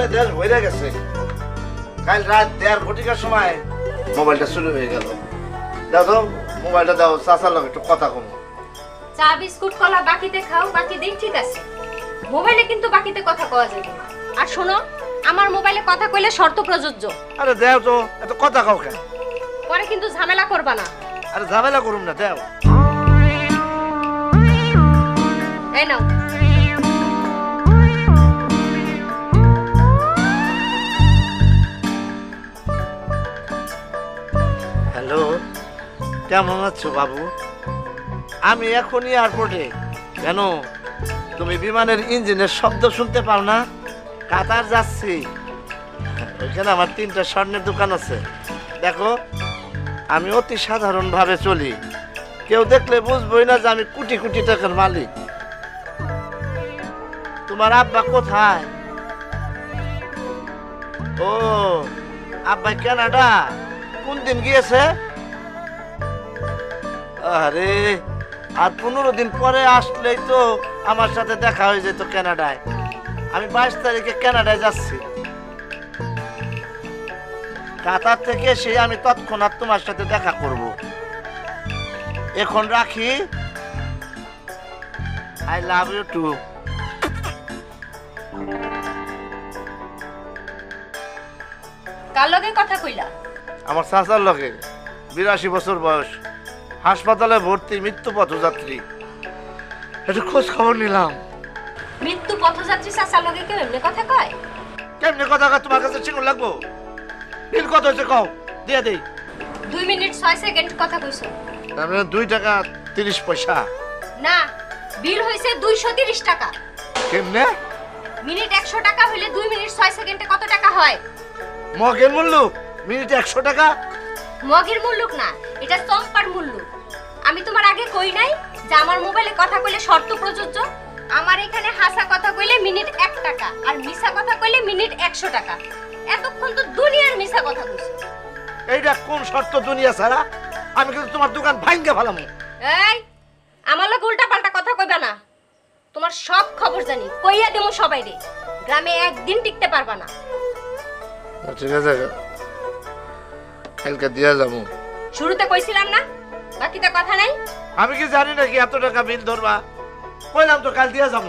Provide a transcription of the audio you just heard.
হয়ে গেছে। কাল রাত দেড় ঘটিকার সময় মোবাইলটা শুরু হয়ে গেল। দাও তো মোবাইলটা দাও চাচার একটু কথা কম। চা বিস্কুট কলা বাকিতে খাও বাকি ঠিক আছে। মোবাইলে কিন্তু বাকিতে কথা কওয়া যাবে না। আর শোনো আমার মোবাইলে কথা কইলে শর্ত প্রযোজ্য। আরে দেও তো এত কথা কাও কেন? পরে কিন্তু ঝামেলা করবা না। আরে ঝামেলা করুম না দেও। এই নাও। কেমন আছো বাবু? আমি এখনই এয়ারপোর্টে কেন? তুমি বিমানের ইঞ্জিনের শব্দ শুনতে পাও না? কাতার যাচ্ছি। ওইখানে আমার তিনটা স্বর্ণের দোকান আছে। দেখো, আমি অতি সাধারণভাবে চলি। কেউ দেখলে বুঝবই না যে আমি কোটি কোটি টাকার মালিক। তোমার আব্বা কোথায়? ও, আব্বা কানাডা। কোন দিন গিয়েছে? আরে আর পনেরো দিন পরে আসলেই তো আমার সাথে দেখা হয়ে যেত কানাডায় আমি বাইশ তারিখে কানাডায় যাচ্ছি। কাতার থেকে সে আমি তৎক্ষণাৎ তোমার সাথে দেখা করব। এখন রাখি। আই লাভ ইউ টু কার লগে কথা কইলা? আমার চাচার লগে বিরাশি বছর বয়স। হাসপাতালে ভর্তি মৃত্যু পথযাত্রী। একটু খোঁজ খবর নিলাম। মৃত্যু পথযাত্রী চাচার লগে কেউ এমনি কথা কয়? কেমনি কথা কয়? তোমার কাছে চিকুন লাগবো? বিল কত হয়েছে কও? দিয়ে দেই। দুই মিনিট ছয় সেকেন্ড কথা কইছো। তার মানে দুই টাকা তিরিশ পয়সা। না বিল হয়েছে দুইশো তিরিশ টাকা। কেমনে? মিনিট একশো টাকা হইলে দুই মিনিট ছয় সেকেন্ডে কত টাকা হয়? মগের মূল্য মিনিটে একশো টাকা? মগের মুল্লুক না এটা চম্পার যে আমার মোবাইলে কথা কইলে শর্ত প্রযোজ্য আমার এখানে হাসা কথা কইলে মিনিট এক টাকা আর মিছা কথা কইলে মিনিট একশো টাকা। এতক্ষণ তো দুনিয়ার মিছা কথা কইছো। এইটা কোন শর্ত দুনিয়া ছাড়া? আমি কিন্তু তোমার দোকান ভাঙ্গে ফেলাম। এই আমার লোক উল্টা পাল্টা কথা কইবা না। তোমার সব খবর জানি কইয়া দেবো সবাই রে। গ্রামে একদিন টিকতে পারবা না। ঠিক আছে। কালকে দিয়ে যাব। শুরুতে কইছিলাম না বাকিটা কথা নাই। আমি কি জানি নাকি এত টাকা বিল ধরবা? কইলাম তো কাল দিয়া যাব।